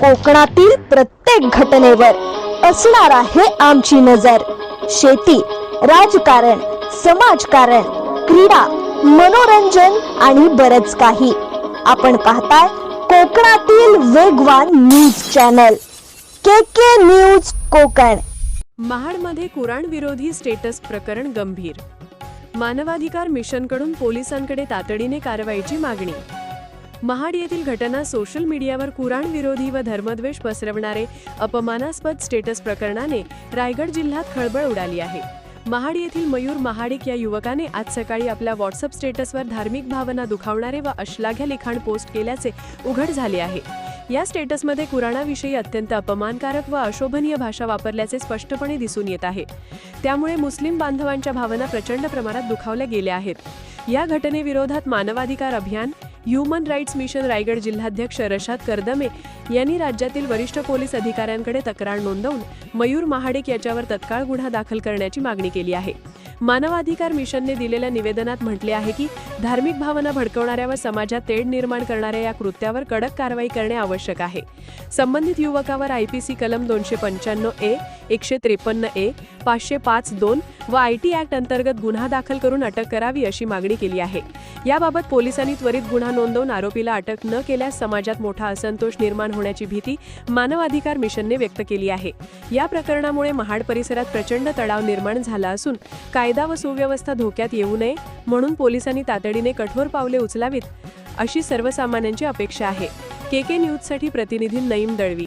कोकणातील प्रत्येक घटनेवर असणार आहे आमची नजर. शेती राजकारण समाजकारण क्रीडा मनोरंजन आणि बरच काही. आपण पाहताय कोकणातील वेगवान news channel. K K news Konkan. महाडमध्ये कुराण विरोधी स्टेटस प्रकरण गंभीर. मानवाधिकार मिशनकडून पोलिसांकडे तातडीने कारवाईची मागणी. महाड येथील घटना सोशल मीडियावर कुराण विरोधी व धर्मद्वेष पसरवणारे अपमानास्पद स्टेटस प्रकरणाने रायगड जिल्ह्यात खळबळ उडाली आहे. महाड येथील मयूर महाडिक या युवकाने आज सकाळी आपल्या व्हॉट्सअप स्टेटसवर धार्मिक भावना दुखावणारे व अश्लाघ्य लिखाण पोस्ट केल्याचे उघड झाले आहे. या स्टेटसमध्ये कुराणाविषयी अत्यंत अपमानकारक व अशोभनीय भाषा वापरल्याचे स्पष्टपणे दिसून येत आहे. त्यामुळे मुस्लिम बांधवांच्या भावना प्रचंड प्रमाणात दुखावल्या गेल्या आहेत. या घटनेविरोधात मानवाधिकार अभियान ह्युमन राईट्स मिशन रायगड जिल्हाध्यक्ष रशाद करदमे यांनी राज्यातील वरिष्ठ पोलीस अधिकाऱ्यांकडे तक्रार नोंदवून मयूर महाडिक याच्यावर तत्काळ गुन्हा दाखल करण्याची मागणी केली आहे. मानवाधिकार मिशनने दिलेल्या निवेदनात म्हटले आहे की धार्मिक भावना भडकवणाऱ्या व समाजात तेढ निर्माण करणाऱ्या या कृत्यावर कडक कारवाई करणे आवश्यक आहे. संबंधित युवकावर आयपीसी कलम दोनशे पंच्याण्णव ए एकशे त्रेपन्न ए पाचशे पाच दोन व आय टी ऍक्ट अंतर्गत गुन्हा दाखल करून अटक करावी अशी मागणी केली आहे. याबाबत पोलिसांनी त्वरित गुन्हा नोंदवून आरोपीला अटक न केल्यास समाजात मोठा असंतोष निर्माण होण्याची भीती मानवाधिकार मिशनने व्यक्त केली आहे. या प्रकरणामुळे महाड परिसरात प्रचंड तणाव निर्माण झाला असून काय कायदा व सुव्यवस्था धोक्यात येऊ नये म्हणून पोलिसांनी तातडीने कठोर पावले उचलावीत अशी सर्वसामान्यांची अपेक्षा आहे. के के न्यूजसाठी प्रतिनिधी नईम दळवी.